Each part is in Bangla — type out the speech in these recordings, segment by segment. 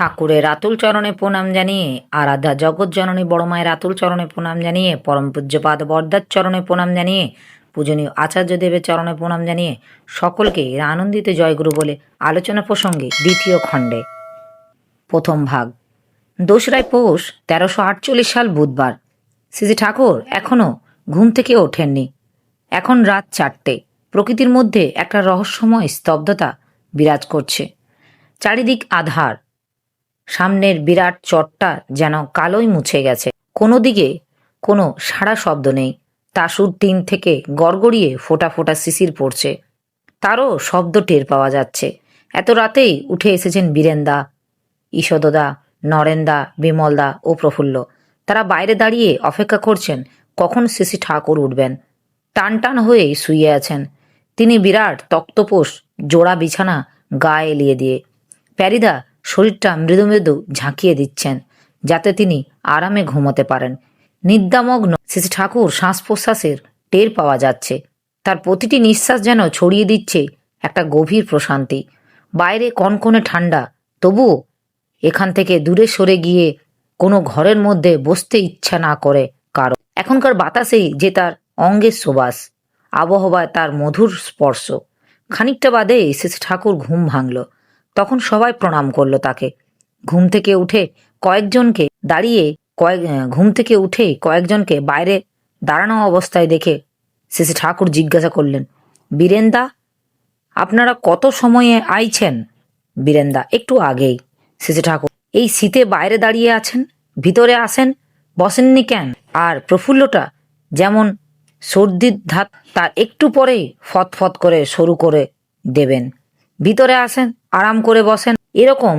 ঠাকুরের আতুল চরণে প্রণাম জানিয়ে, আরাধ্যা জগৎ জননী বড় মায়ের আতুল চরণে প্রণাম জানিয়ে, পরম পূজ্যপাদ বরদার চরণে প্রণাম জানিয়ে, পূজনীয় আচার্য দেবের চরণে প্রণাম জানিয়ে সকলকে আনন্দিত জয়গুরু বলে আলোচনা প্রসঙ্গে দ্বিতীয় খণ্ডে। প্রথম ভাগ। দোসরাই পৌষ, তেরোশো আটচল্লিশ সাল বুধবার। শ্রী ঠাকুর এখনও ঘুম থেকে ওঠেননি। এখন রাত চারটে। প্রকৃতির মধ্যে একটা রহস্যময় স্তব্ধতা বিরাজ করছে। চারিদিক আধার। সামনের বিরাট চটটা যেন কালোই মুছে গেছে। কোনো দিকে কোনো সাড়া শব্দ নেই। তাসুর টিন থেকে গড়গড়িয়ে ফোটা ফোটা শিশির পড়ছে। তারও শব্দ টের পাওয়া যাচ্ছে। এত রাতেই উঠে এসেছেন বীরেন্দা ঈশদদা নরেন্দা, বিমলদা ও প্রফুল্ল। তারা বাইরে দাঁড়িয়ে অপেক্ষা করছেন, কখন শিশি ঠাকুর উঠবেন। টান টান হয়ে শুয়ে আছেন। তিনি বিরাট তক্তপোষ, জোড়া বিছানা গায়ে এলিয়ে দিয়ে। প্যারিদা শরীরটা মৃদু মৃদু ঝাঁকিয়ে দিচ্ছেন, যাতে তিনি আরামে ঘুমোতে পারেন। নিদ্রামগ্ন শ্রী ঠাকুর শ্বাস প্রশ্বাসের টের পাওয়া যাচ্ছে। তার প্রতিটি নিঃশ্বাস যেন ছড়িয়ে দিচ্ছে একটা গভীর প্রশান্তি। বাইরে কনকনে ঠান্ডা তবুও এখান থেকে দূরে সরে গিয়ে কোনো ঘরের মধ্যে বসতে ইচ্ছা না করে কারও। এখনকার বাতাসেই যে তার অঙ্গের সুবাস, আবহাওয়ায় তার মধুর স্পর্শ। খানিকটা বাদে শ্রী ঠাকুর ঘুম ভাঙল। তখন সবাই প্রণাম করল তাকে। ঘুম থেকে উঠে কয়েকজনকে দাঁড়িয়ে কয়েক ঘুম থেকে উঠে কয়েকজনকে বাইরে দাঁড়ানো অবস্থায় দেখে শ্রী ঠাকুর জিজ্ঞাসা করলেন, বীরেন্দা, আপনারা কত সময়ে আইছেন? বীরেন্দা, একটু আগেই। শ্রী ঠাকুর, এই শীতে বাইরে দাঁড়িয়ে আছেন? ভিতরে আসেন? বসেননি কেন? আর প্রফুল্লটা যেমন সর্দির ধাত, তার একটু পরেই ফতফত করে শুরু করে দেবেন। ভিতরে আসেন, আরাম করে বসেন। এরকম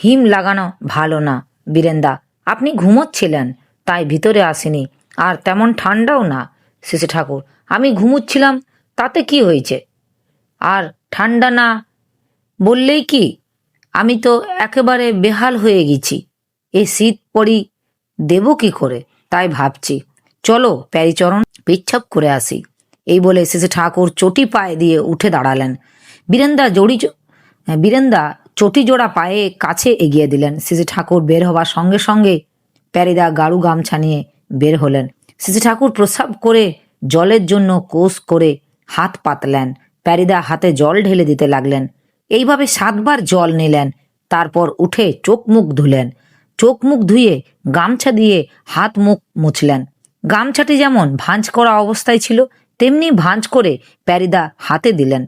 হিম লাগানো ভালো না, বীরেন্দা। আপনি ঘুমোচ্ছিলেন, তাই ভিতরে আসেনি। আর তেমন ঠান্ডাও না, শিশু ঠাকুর। আমি ঘুমোচ্ছিলাম, তাতে কি হয়েছে? আর ঠান্ডা না বললেই কি? আমি তো একেবারে বেহাল হয়ে গেছি। এ শীত পড়ি, দেব কি করে? তাই ভাবছি, চলো প্যারিচরণ পিচ্ছাপ করে আসি। এই বলে শেষে ঠাকুর চটি পায়ে দিয়ে উঠে দাঁড়ালেন। বীরেন্দা জড়ি বীরেন্দা চটি জোড়া পায়ে কাছে এগিয়ে দিলেন। শিশু ঠাকুর বের হবার সঙ্গে সঙ্গে প্যারিদা গাড়ু গামছা নিয়ে বের হলেন। শিশু ঠাকুর প্রস্রাব করে জলের জন্য কোষ করে হাত পাতলেন। প্যারিদা হাতে জল ঢেলে দিতে লাগলেন। এইভাবে সাতবার জল নিলেন, তারপর উঠে চোখ মুখ ধুলেন। চোখ মুখ ধুয়ে গামছা দিয়ে হাত মুখ মুছলেন। গামছাটি যেমন ভাঁজ করা অবস্থায় ছিল, তেমনি ভাঁজ করে প্যারিদা হাতে দিলেন।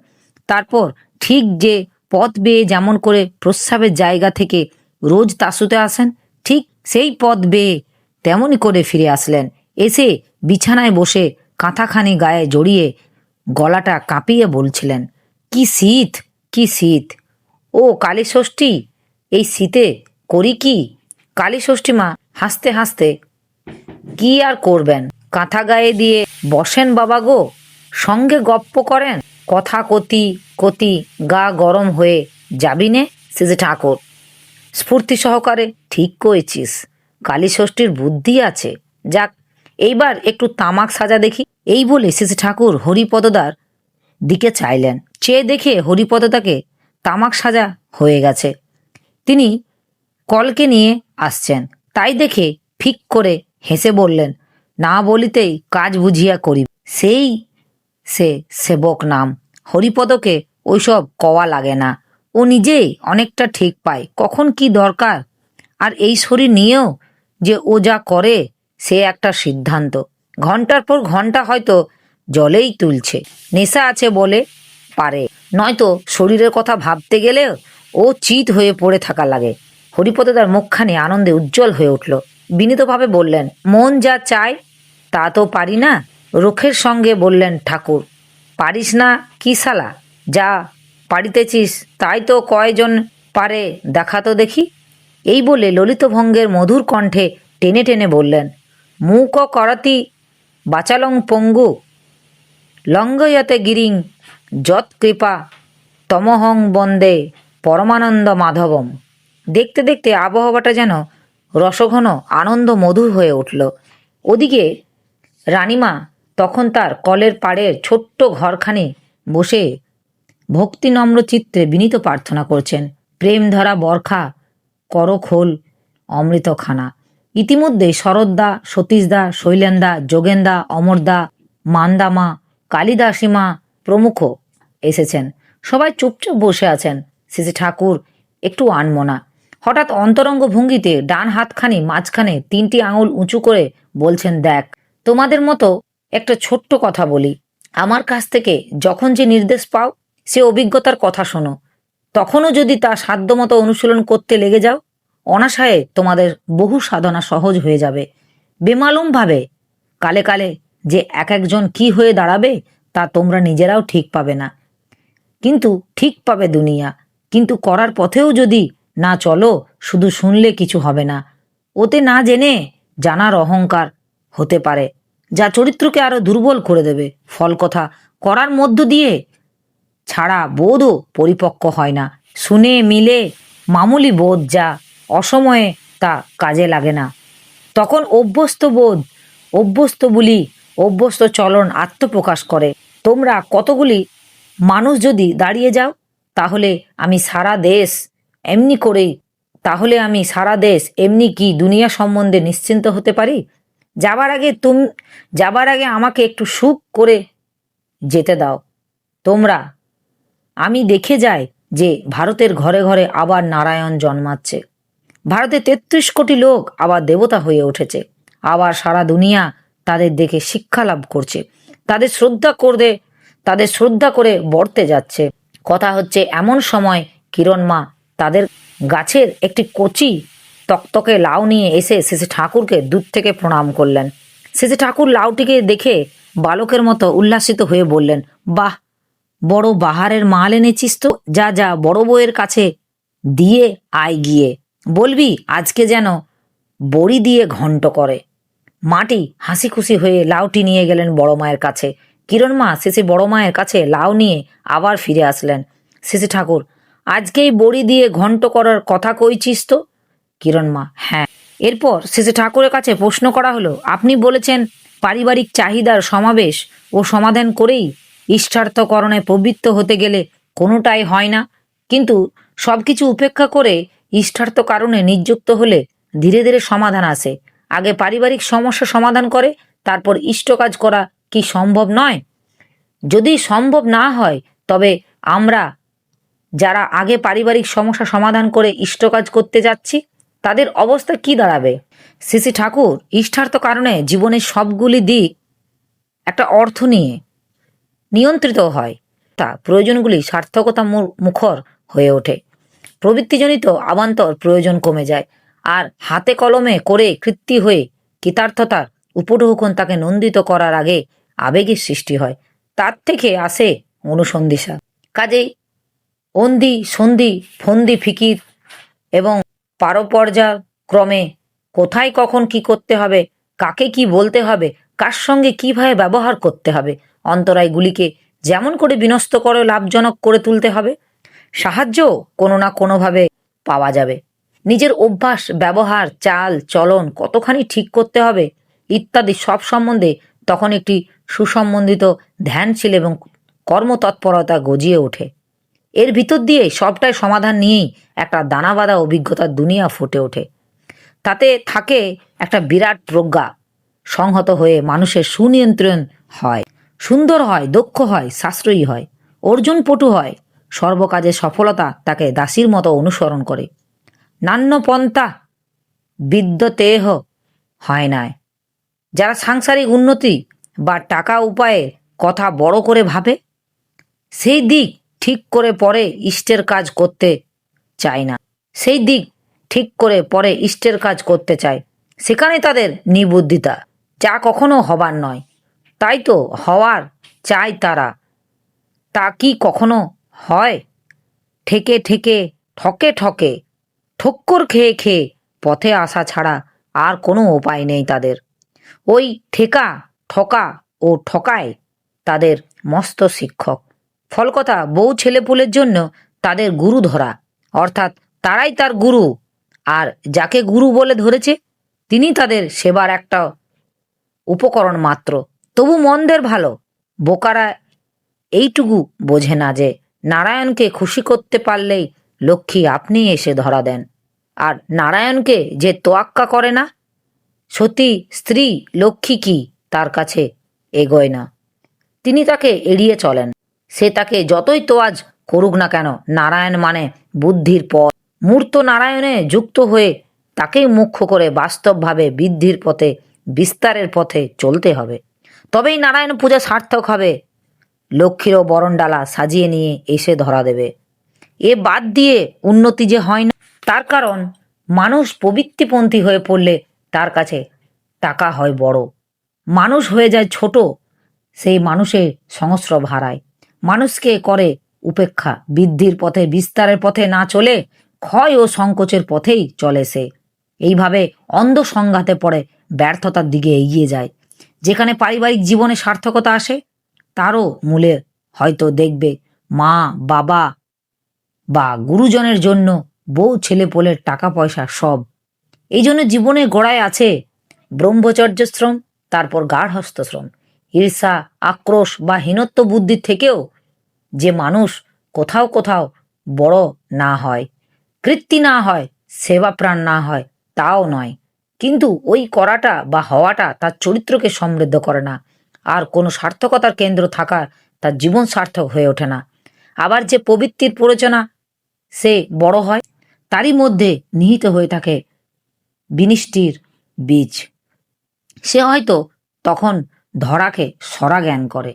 তারপর ঠিক যে পথ বেয়ে যেমন করে প্রস্রাবের জায়গা থেকে রোজ তাসুতে আসেন, ঠিক সেই পথ বেয়ে তেমনই করে ফিরে আসলেন। এসে বিছানায় বসে কাঁথাখানি গায়ে জড়িয়ে গলাটা কাঁপিয়ে বলছিলেন, কি শীত কি শীত। ও কালী ষষ্ঠী, এই শীতে করি কি? কালী ষষ্ঠী মা হাসতে হাসতে, কি আর করবেন? কাঁথা গায়ে দিয়ে বসেন বাবা গো, সঙ্গে গপ্প করেন? কথা কতি কতি গা গরম হয়ে যাবি নে সিজে ঠাকুর। স্ফূর্তি সহকারে ঠিক করেছিস কালী ষষ্ঠীর বুদ্ধি আছে। যাক, এইবার একটু তামাক সাজা দেখি। এই বলে সিসি ঠাকুর হরিপদদার দিকে চাইলেন। চেয়ে দেখে হরিপদদাকে তামাক সাজা হয়ে গেছে। তিনি কলকে নিয়ে আসছেন। তাই দেখে ফিক করে হেসে বললেন, না বলিতেই কাজ বুঝিয়া করি সেই সে সেবক নাম। হরিপদকে ওইসব কওয়া লাগে না। ও নিজেই অনেকটা ঠিক পায়, কখন কি দরকার? আর এই শরীর নিয়েও যে ও যা করে, সে একটা সিদ্ধান্ত। ঘণ্টার পর ঘণ্টা হয়তো জলেই তুলছে, নেশা আছে বলে পারে। নয়তো শরীরের কথা ভাবতে গেলে ও চিত হয়ে পড়ে থাকা লাগে। হরিপদ তার মুখখানি আনন্দে উজ্জ্বল হয়ে উঠল। বিনীতভাবে বললেন, মন যা চায়, তা তো পারি না। রুখের সঙ্গে বললেন, ঠাকুর, পারিস না কি সালা যা পারিতেছিস, তাই তো কয়জন পারে, দেখা তো দেখি। এই বলে ললিতভঙ্গের মধুর কণ্ঠে টেনে টেনে বললেন মুক করাতি বাচালং পঙ্গু, লঙ্গয়তে গিরিং যৎ কৃপা, তমহং বন্দে পরমানন্দ মাধবম। দেখতে দেখতে আবহাওয়াটা যেন রসঘন, আনন্দ মধুর হয়ে উঠল। ওদিকে রানীমা তখন তার কলের পাড়ের ছোট্ট ঘরখানে বসে ভক্তিনম্র চিত্রে বিনীত প্রার্থনা করছেন। প্রেম ধরা বরখা করো খোল অমৃতখানা। ইতিমধ্যে শরৎদা, সতীশদা, শৈলেন্দা, যোগেন্দা, অমরদা, মান্দামা, কালিদাসীমা প্রমুখ এসেছেন। সবাই চুপচাপ বসে আছেন। শ্রী ঠাকুর একটু আনমনা। হঠাৎ অন্তরঙ্গ ভঙ্গিতে ডান হাতখানি মাঝখানে তিনটি আঙুল উঁচু করে বলছেন, দেখ, তোমাদের মতো একটা ছোট্ট কথা বলি। আমার কাছ থেকে যখন যে নির্দেশ পাও, সে অভিজ্ঞতার কথা শোনো। তখনও যদি তা সাধ্যমতো অনুশীলন করতে লেগে যাও, অনাশায়ে তোমাদের বহু সাধনা সহজ হয়ে যাবে। বেমালুমভাবে, কালে কালে যে এক একজন কি হয়ে দাঁড়াবে, তা তোমরা নিজেরাও ঠিক পাবে না। কিন্তু ঠিক পাবে দুনিয়া। কিন্তু করার পথেও যদি না চলো, শুধু শুনলে কিছু হবে না। ওতে না জেনে জানার অহংকার হতে পারে। যা চরিত্রকে আরও দুর্বল করে দেবে। ফল কথা, করার মধ্য দিয়ে ছাড়া বোধও পরিপক্ক হয় না। শুনে, মিলে মামুলি বোধ যা অসময়ে তা কাজে লাগে না। তখন অভ্যস্ত বোধ, অভ্যস্ত বলি, অভ্যস্ত চলন আত্মপ্রকাশ করে। তোমরা কতগুলি মানুষ যদি দাঁড়িয়ে যাও, তাহলে আমি সারা দেশ এমনি করেই, তাহলে আমি সারা দেশ এমনি কি দুনিয়া সম্বন্ধে নিশ্চিন্ত হতে পারি? যাবার আগে তুম, যাবার আগে আমাকে একটু সুখ করে যেতে দাও। তোমরা, আমি দেখে যাই যে ভারতের ঘরে ঘরে আবার নারায়ণ জন্মাচ্ছে। ভারতে তেত্রিশ কোটি লোক আবার দেবতা হয়ে উঠেছে। আবার সারা দুনিয়া তাদের দেখে শিক্ষা লাভ করছে। তাদের শ্রদ্ধা করতে তাদের শ্রদ্ধা করে বর্তে যাচ্ছে। কথা হচ্ছে, এমন সময় কিরণ মা তাদের গাছের একটি কচি তকতকে লাউ নিয়ে এসে শেষে ঠাকুরকে দূর থেকে প্রণাম করলেন। শেষে ঠাকুর লাউটিকে দেখে বালকের মতো উল্লাসিত হয়ে বললেন, বাহ, বড় বাহারের মাল এনেছিস তো, যা যা, বড় বউয়ের কাছে দিয়ে আয় গিয়ে। বলবি, আজকে যেন বড়ি দিয়ে ঘন্ট করে। মাটি হাসি খুশি হয়ে লাউটি নিয়ে গেলেন বড় মায়ের কাছে। কিরণ মা শেষে বড় মায়ের কাছে লাউ নিয়ে আবার ফিরে আসলেন। শেষে ঠাকুর, আজকেই বড়ি দিয়ে ঘন্ট করার কথা কইছিস তো? কিরণ মা হ্যাঁ। এরপর শেষে ঠাকুরের কাছে প্রশ্ন করা হলো, আপনি বলেছেন পারিবারিক চাহিদার সমাবেশ ও সমাধান করেই ইষ্টার্থকরণে প্রবৃত্ত হতে গেলে কোনোটাই হয় না। কিন্তু সব কিছু উপেক্ষা করে ইষ্টার্থ কারণে নিযুক্ত হলে ধীরে ধীরে সমাধান আসে। আগে পারিবারিক সমস্যা সমাধান করে, তারপর ইষ্ট কাজ করা কি সম্ভব নয়? যদি সম্ভব না হয়, তবে আমরা যারা আগে পারিবারিক সমস্যা সমাধান করে ইষ্ট কাজ করতে যাচ্ছি তাদের অবস্থা কি দাঁড়াবে? শ্রী ঠাকুর, ইষ্টার্থ কারণে জীবনের সবগুলি দিক একটা অর্থ নিয়ে নিয়ন্ত্রিত হয়। তা প্রয়োজনগুলি সার্থকতা মুখর হয়ে ওঠে। প্রবৃত্তিজনিত আবান্তর প্রয়োজন কমে যায় আর হাতে কলমে করে কৃত্তি হয়ে কৃতার্থতার উপঢৌকন তাকে নন্দিত করার আগে আবেগের সৃষ্টি হয়। তার থেকে আসে অনুসন্ধিসা। কাজেই অন্দি সন্ধি ফন্দি ফিকির এবং পারপর্যায় ক্রমে কোথায় কখন কি করতে হবে, কাকে কি বলতে হবে, কার সঙ্গে কীভাবে ব্যবহার করতে হবে অন্তরায়গুলিকে যেমন করে বিনষ্ট করে লাভজনক করে তুলতে হবে সাহায্য কোনো না কোনোভাবে পাওয়া যাবে। নিজের অভ্যাস, ব্যবহার, চাল, চলন কতখানি ঠিক করতে হবে, ইত্যাদি সব সম্বন্ধে তখন একটি সুসম্বন্ধিত ধ্যানশীল এবং কর্মতৎপরতা গজিয়ে ওঠে। এর ভিতর দিয়ে সবটাই সমাধান নিয়েই একটা দানাবাঁধা অভিজ্ঞতার দুনিয়া ফুটে ওঠে। তাতে থাকে একটা বিরাট প্রজ্ঞা, সংহত হয়ে মানুষের সুনিয়ন্ত্রণ হয়, সুন্দর হয়, দক্ষ হয়, সাশ্রয়ী হয় অর্জুন পটু হয়, সর্বকাজে সফলতা তাকে দাসীর মতো অনুসরণ করে। নান্য পন্থা বিদ্যতেহ হয় নাই। যারা সাংসারিক উন্নতি বা টাকা উপায়ে কথা বড় করে ভাবে, সেই দিক ঠিক করে পরে ইষ্টের কাজ করতে চায় না। সেই দিক ঠিক করে পরে ইষ্টের কাজ করতে চায়। সেখানে তাদের নিবুদ্ধিতা, যা কখনো হবার নয়। তাই তো হওয়ার চায় তারা। তা কি কখনো হয়? ঠেকে ঠেকে, ঠকে ঠকে, ঠক্কর খেয়ে খেয়ে পথে আসা ছাড়া আর কোনো উপায় নেই তাদের। ওই ঠেকা, ঠকা ও ঠকায় তাদের মস্ত শিক্ষক। ফলকথা বউ ছেলেপুলের জন্য তাদের গুরু ধরা। অর্থাৎ তারাই তার গুরু। আর যাকে গুরু বলে ধরেছে, তিনি তাদের সেবার একটা উপকরণ মাত্র। তবু মন্দের ভালো। বোকারা এইটুকু বোঝে না যে নারায়ণকে খুশি করতে পারলেই লক্ষ্মী আপনি এসে ধরা দেন। আর নারায়ণকে যে তোয়াক্কা করে না, সতী স্ত্রী লক্ষ্মী কি তার কাছে এগোয় না। তিনি তাকে এড়িয়ে চলেন। সে তাকে যতই তোয়াজ করুক না কেন, নারায়ণ মানে বুদ্ধির পথ। মূর্ত নারায়ণে যুক্ত হয়ে তাকেই মুখ্য করে বাস্তবভাবে বৃদ্ধির পথে, বিস্তারের পথে চলতে হবে। তবেই নারায়ণ পূজা সার্থক হবে। লক্ষ্মীরও বরণডালা সাজিয়ে নিয়ে এসে ধরা দেবে। এ বাদ দিয়ে উন্নতি যে হয় না, তার কারণ মানুষ প্রবৃত্তিপন্থী হয়ে পড়লে তার কাছে টাকা হয় বড়। মানুষ হয়ে যায় ছোট, সেই মানুষের সংস্র ভাড়ায় মানুষকে করে উপেক্ষা। বৃদ্ধির পথে, বিস্তারের পথে না চলে ক্ষয় ও সংকোচের পথেই চলে সে। এইভাবে অন্ধ সংঘাতে পড়ে, ব্যর্থতার দিকে এগিয়ে যায়। যেখানে পারিবারিক জীবনে সার্থকতা আসে, তারও মূলে হয়তো দেখবে মা, বাবা বা গুরুজনের জন্য বউ, ছেলে, পোলের টাকা পয়সা সব। এই জন্য জীবনে গোড়ায় আছে ব্রহ্মচর্যশ্রম তারপর গার্হস্থশ্রম ঈর্ষা আক্রোশ বা হীনত্ব বুদ্ধির থেকেও যে মানুষ কোথাও কোথাও বড় না হয়, কৃত্তি না হয়, সেবাপ্রাণ না হয়, তাও নয়। কিন্তু ওই করাটা বা হওয়াটা তার চরিত্রকে সমৃদ্ধ করে না। আর কোনো সার্থকতার কেন্দ্র থাকা তার জীবন সার্থক হয়ে ওঠে না। আবার যে প্রবৃত্তির প্ররোচনা সে বড় হয়, তারই মধ্যে নিহিত হয়ে থাকে বিনিষ্টির বীজ। সে হয়তো তখন ধরাকে সরা জ্ঞান করে।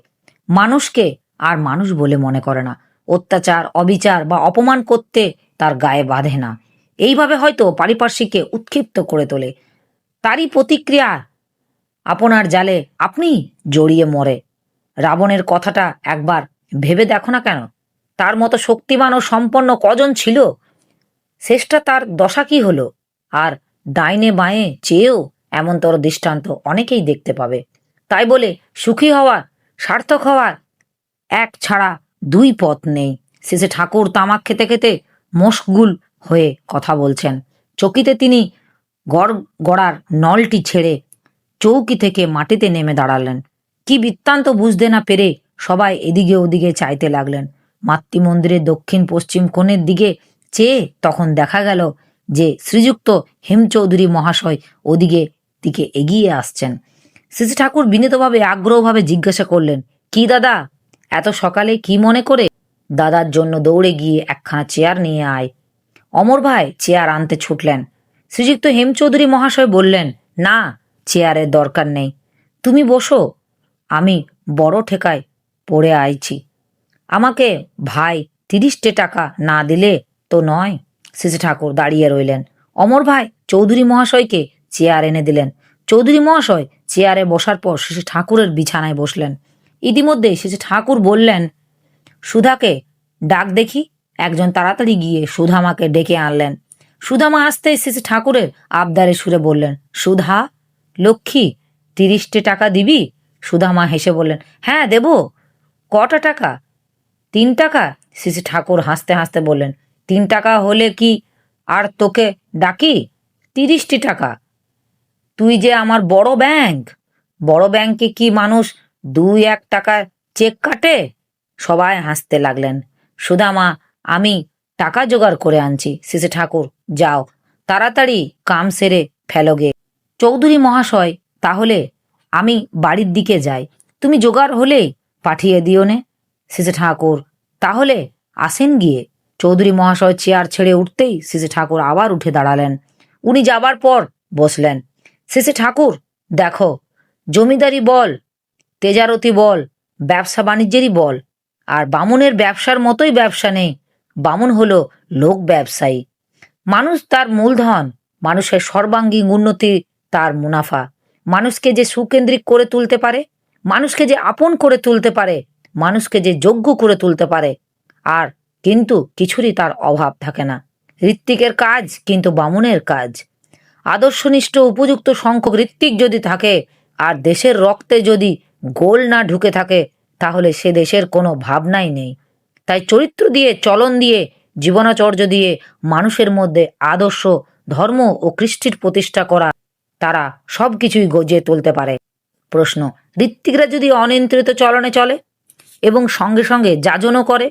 মানুষকে আর মানুষ বলে মনে করে না। অত্যাচার, অবিচার বা অপমান করতে তার গায়ে বাঁধে না। এইভাবে হয়তো পারিপার্শ্বিককে উৎক্ষিপ্ত করে তোলে। তারই প্রতিক্রিয়া আপনার জালে আপনি জড়িয়ে মরে। রাবণের কথাটা একবার ভেবে দেখো না কেন? তার মতো শক্তিমান ও সম্পন্ন কজন ছিল? শেষটা তার দশা কি হলো? আর ডাইনে বাঁয়ে চেয়েও এমনতর দৃষ্টান্ত অনেকেই দেখতে পাবে। তাই বলে সুখী হওয়া সার্থক হওয়ার এক ছাড়া দুই পথ নেই। শেষে ঠাকুর তামাক খেতে খেতে মশগুল হয়ে কথা বলছেন। চকিতে তিনি গড় গড়ার নলটি ছেড়ে চৌকি থেকে মাটিতে নেমে দাঁড়ালেন। কি বৃত্তান্ত বুঝতে না পেরে সবাই এদিকে ওদিকে চাইতে লাগলেন। মাতৃমন্দিরের দক্ষিণ পশ্চিম কোণের দিকে চেয়ে তখন দেখা গেল যে শ্রীযুক্ত হেমচৌধুরী মহাশয় ওদিকে দিকে এগিয়ে আসছেন। শ্রী ঠাকুর বিনীতভাবে আগ্রহভাবে জিজ্ঞাসা করলেন, কি দাদা? এত সকালে কি মনে করে? দাদার জন্য দৌড়ে গিয়ে একখানা চেয়ার নিয়ে আয়। অমর ভাই চেয়ার আনতে ছুটলেন। শ্রীযুক্ত হেমচৌধুরী মহাশয় বললেন, না, চেয়ারের দরকার নেই। তুমি বসো। আমি বড় ঠেকায় পড়ে আইছি। আমাকে ভাই তিরিশটে টাকা না দিলে তো নয়? শ্রী ঠাকুর দাঁড়িয়ে রইলেন। অমর ভাই চৌধুরী মহাশয়কে চেয়ার এনে দিলেন। চৌধুরী মহাশয় চেয়ারে বসার পর শ্রী ঠাকুরের বিছানায় বসলেন। ইতিমধ্যে শ্রী ঠাকুর বললেন, সুধাকে ডাক দেখি। একজন তাড়াতাড়ি গিয়ে সুধামাকে ডেকে আনলেন। সুধামা আসতে শ্রী ঠাকুরের আবদারে সুরে বললেন, সুধা, লক্ষ্মী, তিরিশটে টাকা দিবি? সুধামা হেসে বললেন হ্যাঁ দেব। কটা টাকা? তিন টাকা? শ্রী ঠাকুর হাসতে হাসতে বললেন, তিন টাকা হলে কি আর তোকে ডাকি? তিরিশটি টাকা। তুই যে আমার বড় ব্যাংক, বড় ব্যাংকে কি মানুষ দুই এক টাকার চেক কাটে? সবাই হাসতে লাগলেন। সুদামা, আমি টাকা জোগাড় করে আনছি। শ্রী ঠাকুর, যাও। তাড়াতাড়ি কাম সেরে ফেলোগে চৌধুরী মহাশয়, তাহলে আমি বাড়ির দিকে যাই। তুমি জোগাড় হলে পাঠিয়ে দিও নে। শ্রী ঠাকুর, তাহলে আসেন গিয়ে। চৌধুরী মহাশয় চেয়ার ছেড়ে উঠতেই শ্রী ঠাকুর আবার উঠে দাঁড়ালেন। উনি যাবার পর বসলেন। শ্রী ঠাকুর, দেখো, জমিদারি বল, তেজারতি বল, ব্যবসা বাণিজ্যেরই বল। আর বামুনের ব্যবসার মতোই ব্যবসা নেই, বামুন হলো লোক ব্যবসায়ী। মানুষ তার মূলধন, মানুষের সর্বাঙ্গীন উন্নতি তার মুনাফা। মানুষকে যে সুকেন্দ্রিক করে তুলতে পারে, মানুষকে যে আপন করে তুলতে পারে, মানুষকে যে যোগ্য করে তুলতে পারে, আর কিন্তু কিছুরই তার অভাব থাকে না। ঋত্বিকের কাজ কিন্তু বামুনের কাজ। আদর্শনিষ্ঠ উপযুক্ত সংখ্যক ঋত্বিক যদি থাকে, আর দেশের রক্তে যদি গোল না ঢুকে থাকে, তাহলে সে দেশের কোনো ভাবনাই নেই। তাই চরিত্র দিয়ে, চলন দিয়ে, জীবনাচর্য দিয়ে মানুষের মধ্যে আদর্শ, ধর্ম ও কৃষ্টির প্রতিষ্ঠা করা তারা সব কিছুই গজিয়ে তুলতে পারে। প্রশ্ন, ঋত্বিকরা যদি অনিয়ন্ত্রিত চলনে চলে এবং সঙ্গে সঙ্গে যাজনও করে,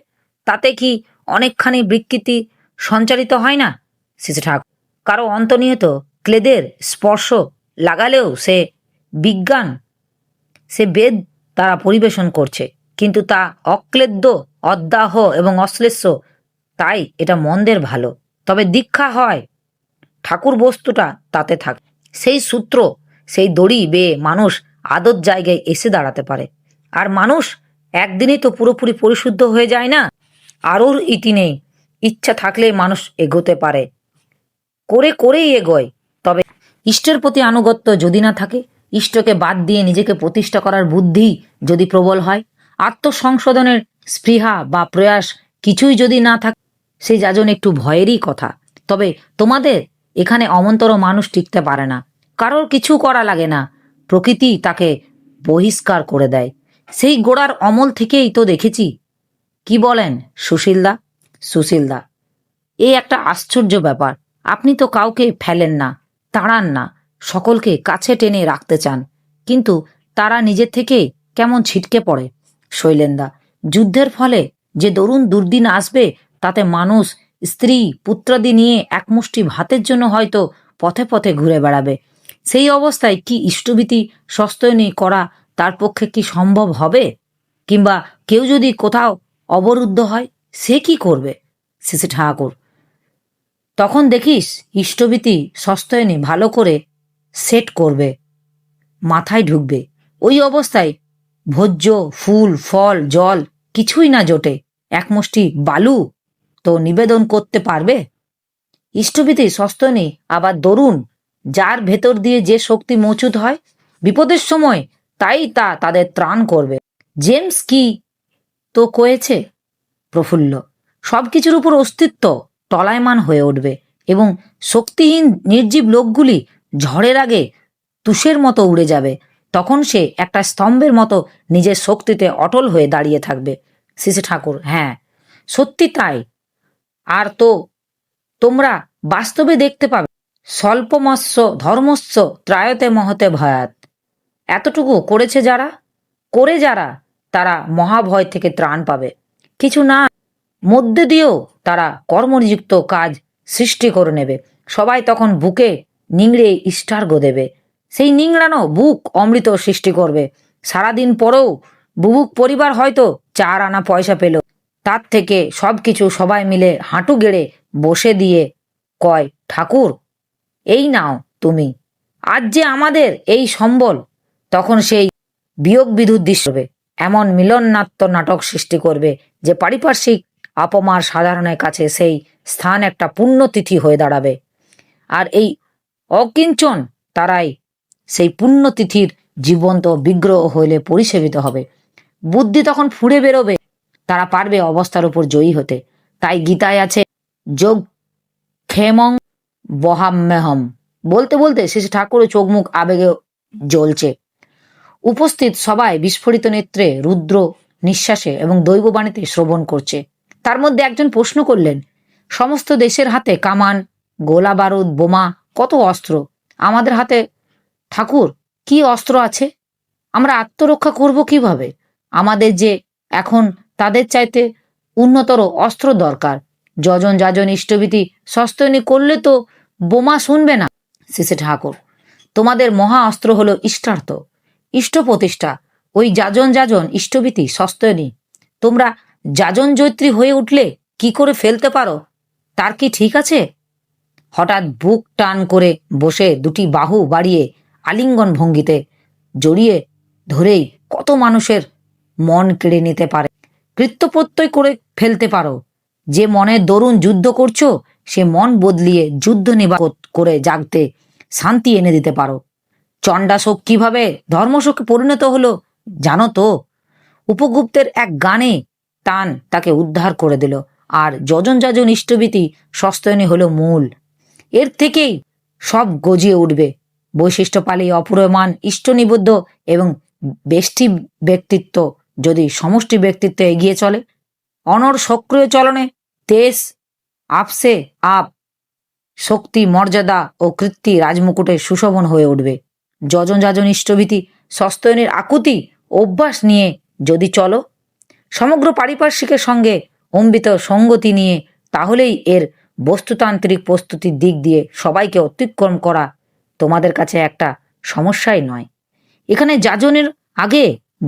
তাতে কি অনেকখানি বিকৃতি সঞ্চারিত হয় না? শ্রী ঠাকুর, কারও অন্তর্নিহিত ক্লেদের স্পর্শ লাগালেও সে বিজ্ঞান, সে বেদ তারা পরিবেশন করছে। কিন্তু তা অক্লেদ্য, অদ্যাহ এবং অশ্লেষ্য, তাই এটা মন্দের ভালো। তবে দীক্ষা হয় ঠাকুর বস্তুটা তাতে থাকে। সেই সূত্র, সেই দড়ি বেয়ে মানুষ আদত জায়গায় এসে দাঁড়াতে পারে। আর মানুষ একদিনই তো পুরোপুরি পরিশুদ্ধ হয়ে যায় না? আরোর ইতি নেই। ইচ্ছা থাকলে মানুষ এগোতে পারে। করে করেই এগোয়। ইষ্টের প্রতি আনুগত্য যদি না থাকে, ইষ্টকে বাদ দিয়ে নিজেকে প্রতিষ্ঠা করার বুদ্ধি যদি প্রবল হয়, আত্মসংশোধনের স্পৃহা বা প্রয়াস কিছুই যদি না থাকে সেই যাজন একটু ভয়েরই কথা। তবে তোমাদের এখানে অমন্তর মানুষ টিকতে পারে না, কারোর কিছু করা লাগে না, প্রকৃতি তাকে বহিষ্কার করে দেয়। সেই গোড়ার অমল থেকেই তো দেখেছি। কি বলেন সুশীলদা? সুশীলদা এই একটা আশ্চর্য ব্যাপার, আপনি তো কাউকে ফেলেন না। তাড়ান না, সকলকে কাছে টেনে রাখতে চান। কিন্তু তারা নিজের থেকে কেমন ছিটকে পড়ে। শৈলেন্দা, যুদ্ধের ফলে যে দরুন দুর্দিন আসবে, তাতে মানুষ, স্ত্রী, পুত্রাদি নিয়ে একমুষ্টি ভাতের জন্য হয়তো পথে পথে ঘুরে বেড়াবে। সেই অবস্থায় কি ইষ্টভীতি সস্তয়নী করা তার পক্ষে কি সম্ভব হবে? কিংবা কেউ যদি কোথাও অবরুদ্ধ হয়, সে কি করবে? শ্রী ঠাকুর তখন দেখিস ইষ্টভীতি সস্তয়নী ভালো করে সেট করবে, মাথায় ঢুকবে। ওই অবস্থায় ভোজ্য, ফুল, ফল, জল কিছুই না জোটে। একমুষ্টি বালু তো নিবেদন করতে পারবে? ইষ্টভীতি সস্তনী আবার দরুন, যার ভেতর দিয়ে যে শক্তি মজুদ হয়, বিপদের সময় তাই তা তাদের ত্রাণ করবে। জেমস কি তো কয়েছে? প্রফুল্ল সব কিছুর উপর অস্তিত্ব টলায়মান হয়ে উঠবে এবং শক্তিহীন নির্জীব লোকগুলি ঝড়ের আগে তুষের মতো উড়ে যাবে। তখন সে একটা স্তম্ভের মতো নিজের শক্তিতে অটল হয়ে দাঁড়িয়ে থাকবে। শিশু ঠাকুর হ্যাঁ সত্যি তাই। আর তো তোমরা বাস্তবে দেখতে পাবে। স্বল্পমস্য, ধর্মস্য, ত্রায়তে মহতে ভয়াত। এতটুকু করেছে যারা? করে যারা, তারা মহাভয় থেকে ত্রাণ পাবে। কিছু না মধ্যে দিয়েও তারা কর্মনিযুক্ত কাজ সৃষ্টি করে নেবে। সবাই তখন বুকে নিংড়ে ইষ্টার্ঘ দেবে। সেই নিংড়ানো বুক অমৃত সৃষ্টি করবে। সারাদিন পরেও বুবুক পরিবার হয়তো চার আনা পয়সা পেল। তার থেকে সব কিছু সবাই মিলে হাঁটু গেড়ে বসে দিয়ে কয়, ঠাকুর, এই নাও তুমি। আজ যে আমাদের এই সম্বল, তখন সেই বিয়োগ বিধুর দৃশ্য হবে এমন মিলননাত্য নাটক সৃষ্টি করবে যে পারিপার্শ্বিক আপমার সাধারণের কাছে সেই স্থান একটা পুণ্যতিথি হয়ে দাঁড়াবে। আর এই অকিঞ্চন তারাই সেই পুণ্যতিথির জীবন্ত বিগ্রহ হইলে পরিসেবিত হবে। বুদ্ধি তখন ফুঁড়ে বেরোবে, তারা পারবে অবস্থার উপর জয়ী হতে। তাই গীতায় আছে, যোগ ক্ষেমং বহাম্যহম বলতে বলতে শেষে ঠাকুরের চোখ মুখ আবেগে জ্বলছে। উপস্থিত সবাই বিস্ফোরিত নেত্রে রুদ্র নিঃশ্বাসে এবং দৈববাণীতে শ্রবণ করছে। তার মধ্যে একজন প্রশ্ন করলেন, সমস্ত দেশের হাতে কামান, গোলা বারুদ, বোমা, কত অস্ত্র? আমাদের হাতে, ঠাকুর, কি অস্ত্র আছে? আমরা আত্মরক্ষা করব কীভাবে? আমাদের যে এখন তাদের চাইতে উন্নতর অস্ত্র দরকার। যজন যাজন ইষ্টভীতি সস্তনী করলে তো বোমা শুনবে না। শিশে ঠাকুর, তোমাদের মহা অস্ত্র হলো ইষ্টার্থ, ইষ্ট প্রতিষ্ঠা। ওই যাজন যাজন ইষ্টভীতি সস্তনী, তোমরা যাজন জৈত্রী হয়ে উঠলে কি করে ফেলতে পারো? তার কি ঠিক আছে? হঠাৎ বুক টান করে বসে দুটি বাহু বাড়িয়ে আলিঙ্গন ভঙ্গিতে জড়িয়ে ধরেই কত মানুষের মন কেড়ে নিতে পারে। কৃত্যপ্রত্যয় করে ফেলতে পারো। যে মনের দরুন যুদ্ধ করছ, সে মন বদলিয়ে যুদ্ধ নিবা করে জাগতে শান্তি এনে দিতে পারো। চণ্ডাশোক কীভাবে ধর্মশোকে পরিণত হলো জানো তো? উপগুপ্তের এক গানে তান তাকে উদ্ধার করে দিল। আর যজন যাজন ইষ্টভীতি সস্তয়নী হলো মূল। এর থেকেই সব গজিয়ে উঠবে। বৈশিষ্ট্য পালি অপূর্বমান ইষ্টনিবদ্ধ এবং বেষ্টি ব্যক্তিত্ব যদি সমষ্টি ব্যক্তিত্ব এগিয়ে চলে। অনর সক্রিয় চলনে তেজ, আপসে আপ, শক্তি, মর্যাদা ও কৃত্তি রাজমুকুটে সুশোভন হয়ে উঠবে। যজন যাজন ইষ্টভীতি সস্তয়নের আকুতি অভ্যাস নিয়ে যদি চলো সমগ্র পারিপার্শ্বিকের সঙ্গে অম্বিত সঙ্গতি নিয়ে তাহলেই এর বস্তুতান্ত্রিক প্রস্তুতির দিক দিয়ে সবাইকে অতিক্রম করা তোমাদের কাছে একটা সমস্যাই নয়। এখানে যাজনের আগে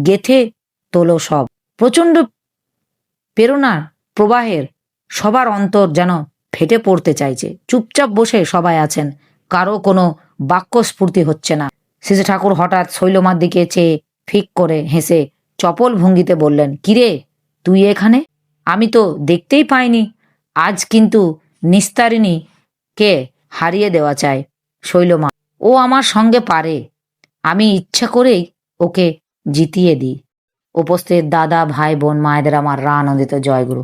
গেথে তোলো সব। প্রচণ্ড প্রেরণার প্রবাহের সবার অন্তর যেন ফেটে পড়তে চাইছে। চুপচাপ বসে সবাই আছেন, কারও কোনো বাক্যস্ফূর্তি হচ্ছে না। শিশু ঠাকুর হঠাৎ শৈলমার দিকে চেয়ে ফিক করে হেসে চপল ভঙ্গিতে বললেন, কিরে, তুই এখানে? আমি তো দেখতেই পাইনি। আজ কিন্তু নিস্তারিণী কে হারিয়ে দেওয়া চাই শৈলমা। ও আমার সঙ্গে পারে। আমি ইচ্ছা করেই ওকে জিতিয়ে দিই। উপস্থিত দাদা, ভাই, বোন, মায়েদের আমার রা আনন্দিত জয়গুরু।